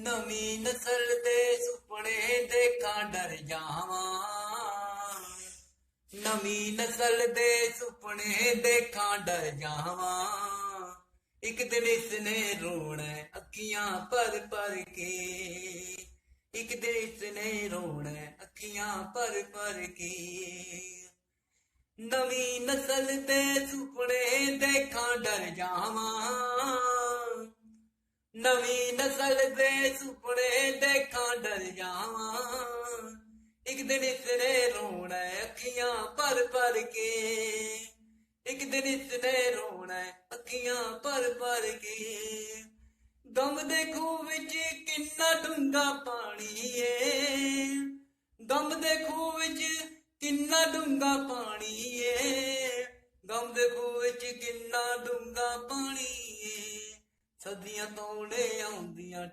ਨਵੀਂ ਨਸਲ ਦੇ ਸੁਪਨੇ ਦੇਖਾਂ, ਡਰ ਜਾਵਾਂ। ਨਵੀਂ ਨਸਲ ਦੇ ਸੁਪਨੇ ਦੇਖਾਂ, ਡਰ ਜਾਵਾਂ। ਇੱਕ ਦਿਨ ਇਸਨੇ ਰੋਣਾ ਅੱਖੀਆਂ ਭਰ ਭਰ ਕੇ। ਇੱਕ ਦਿਨ ਇਸਨੇ ਰੋਣਾ ਅੱਖੀਆਂ ਭਰ ਭਰ ਕੇ। ਨਵੀਂ ਨਸਲ ਦੇ ਸੁਪਨੇ ਦੇਖਾਂ, ਡਰ ਜਾਵਾਂ। ਨਵੀਂ ਨਸਲ ਦੇ ਸੁਪਨੇ ਦੇਖਾਂ ਡਰ ਜਾਵਾਂ ਇੱਕ ਦਿਨ ਇਸਨੇ ਰੋਣਾ ਅੱਖੀਆਂ ਭਰ ਭਰ ਕੇ। ਇੱਕ ਦਿਨ ਇਸਨੇ ਰੋਣਾ ਅੱਖੀਆਂ ਭਰ ਭਰ ਕੇ। ਗਮ ਦੇ ਖੂਹ ਵਿੱਚ ਕਿੰਨਾ ਡੂੰਗਾ ਪਾਣੀ ਏ। ਗਮ ਦੇ ਖੂਹ ਵਿੱਚ ਕਿੰਨਾ ਡੂੰਗਾ ਪਾਣੀ ਏ। ਗਮ ਦੇ ਖੂਹ ਵਿੱਚ ਕਿੰਨਾ ਡੂੰਗਾ ਪਾਣੀ ਸਦੀਆਂ ਤੋਂ ਲੈ ਆਉਂਦੀਆਂ